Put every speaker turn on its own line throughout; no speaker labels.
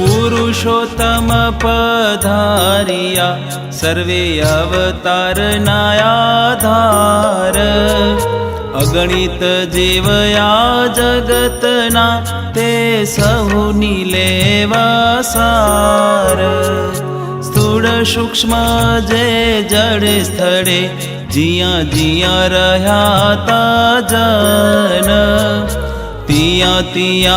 पुरुषोत्तमपधारिया सर्वे अवतारनायाधार। अगणित जीवया जगतना ते सहनीलेवा सार स्थूल सूक्ष्म जड स्थरे जि जिया रया ता जन। तया तियाारिया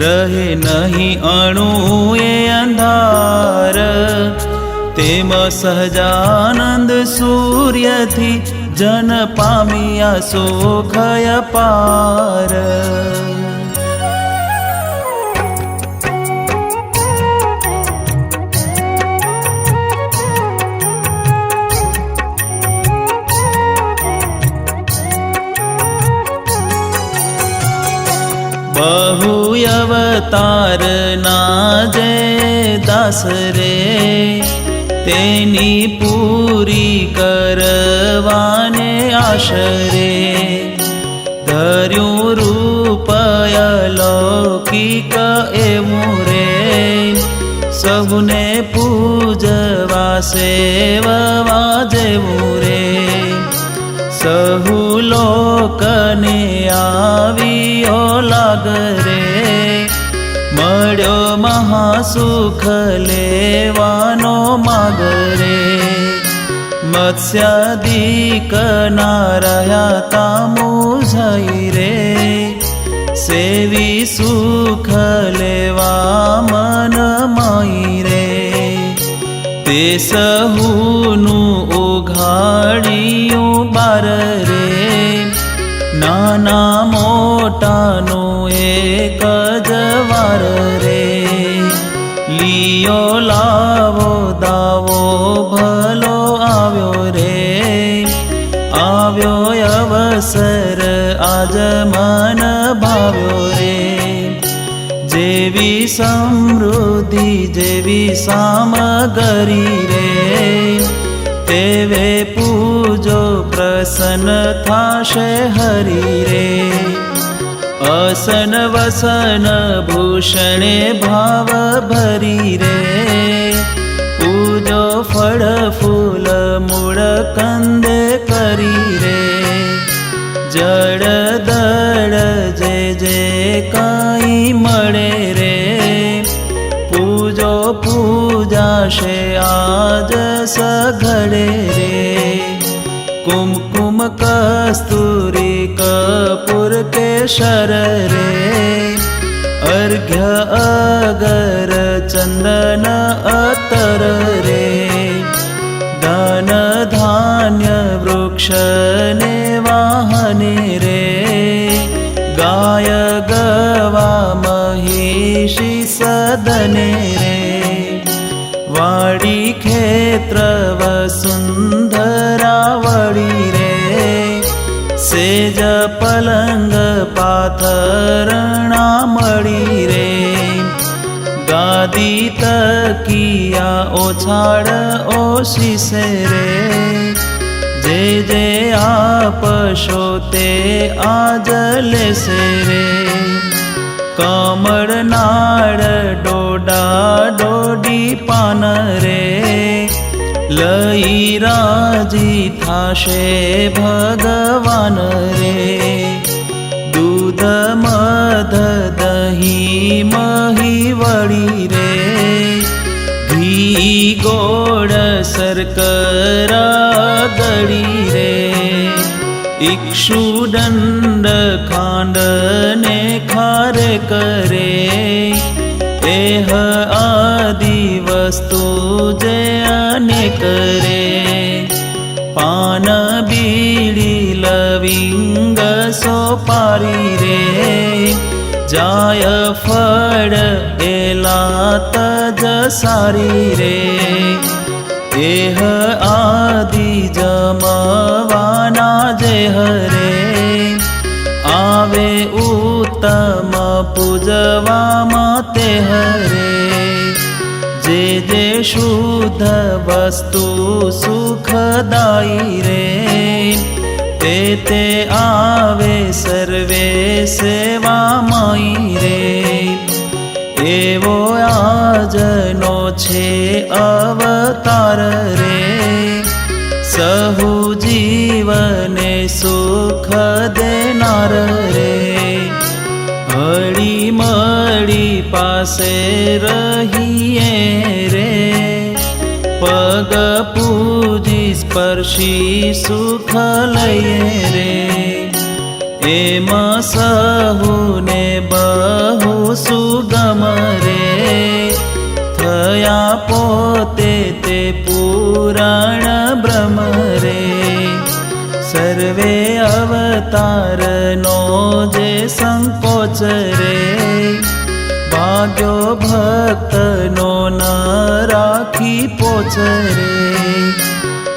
રહે નહીં અણુ એ અંધાર. તેમ સહજાનંદ સૂર્યથી જન પામ્યા સોખય પાર. બહુ અવતાર ના જે દાસ રે. તેની પૂરી કરવાને આશરે. ધર્યું રૂપય લૌકિક એવું રે. સૌને પૂજવા સેવવા જેવું રે. સહુ લોકને આવ્યો લાગ રે. મળ્યો મહાસુખ લેવાનો માગરે મત્સ્યાદિક ના રહ્યા તામુ જઈ રે. સેવી સુખ લેવા મન માઈ રે. તે સહુનું ઉઘાડિયું બાર રે નાના મોટાનું એક જવાર રે. લિયો, લાવો, દાવો, ભલો આવ્યો રે. આવ્યો અવસર આજ મન ભાવ્યો રે. જેવી સમૃદ્ધિ, જેવી સામગરી રે. તેવે પૂજો પ્રસન્ન થાશે હરી રે. અસન વસન ભૂષણે ભાવ ભરી રે. પૂજો ફળ, ફૂલ, મૂળ, કંદે કરી રે. જડ દળ જે જે કાંઈ મળે રે. પૂજો પૂજાશે, આજ સઘડે शर रे अर्घ्य अगर चन्दन अतर रे। दान धान्य वृक्ष ने वाहन रे। गाय गवा वा महिषी सदन रे। वाणि केत्रव सुन्दरावणी रे। સેજ પલંગ પાથરણા મળી રે. ગાદી તકિયા ઓછાડ ઓશીસે રે. જે જે આપશો તે આજ લેશે રે. કમળ નાળ ડોડા ડોડી લઈ રાજી થાશે ભગવાન રે દૂધ મધ દહીં મહી વળી રે ઘી ગોળ શર્કરા ગળી રે ઇક્ષુ દંડ ખાંડ ને ખાર કરે એહ આદિ વસ્તુ જે અનેક રે પાન બીડી લવિંગ સોપારી રે જાય ફળ એલા તજ સારી રે દેહ આદિ જે જે શુદ્ધ વસ્તુ સુખદાયી રે તે તે આવે સર્વે સેવામાં રે એવો આજનો છે અવતાર રે સહુ જીવને સુખ દેનાર રે હળી પાસે રહીએ રે, પગ પૂજી સ્પર્શી સુખ લઈએ રે. એમાં સહુને બહુ સુગમ રે, થયા પોતે તે પુરાણ બ્રહ્મ રે. સર્વે અવતારનો જે સંકોચ રે ભાગ્યો ભક્તનો ન રાખી પોચ રે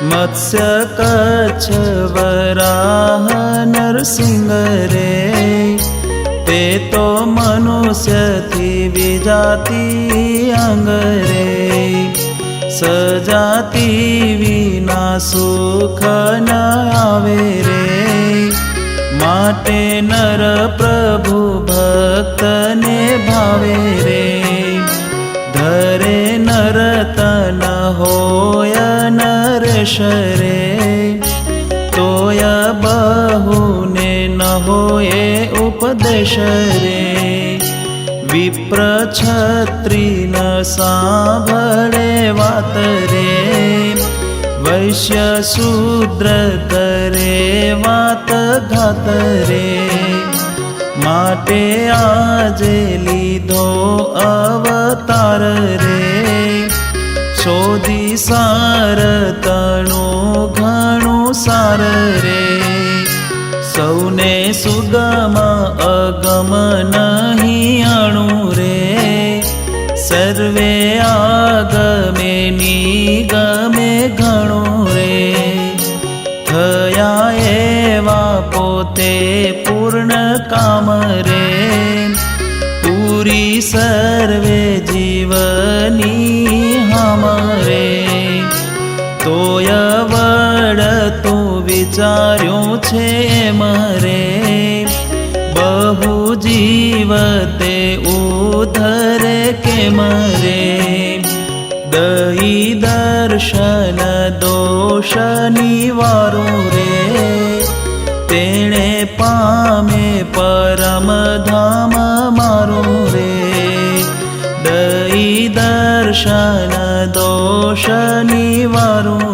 મત્સ્ય કચ્છ વરાહ નરસિંહ રે તે તો મનુષ્યથી વિજાતિ અંગ રે સજાતિ વિના સુખ ન આવે રે. માટે નર પ્રભુ ભક્તને ભાવે રે. ધરે નર તન હોય નર શરે. તોય બહુને ન હોય ઉપદેશ રે. વિપ્ર છત્રી ન સાંભળે વાત રે. વૈશ્ય શૂદ્ર કરે ઘાત રે? માટે આજે લીધો અવતાર રે. શોધી સાર તણું ઘણું સાર રે. સૌને સુગમ અગમ નહીં અણુ રે. સર્વે આગમે પોતે પૂર્ણ કામ રે પૂરી સર્વે જીવની હમરે તોય વડ તું વિચાર્યું છે મરે બહુ જીવ તે ઉધરે કે મરે દહી દર્શન દોષ નિવારું પરમ ધામ મારું રે દઈ દર્શન દોષ નિવારું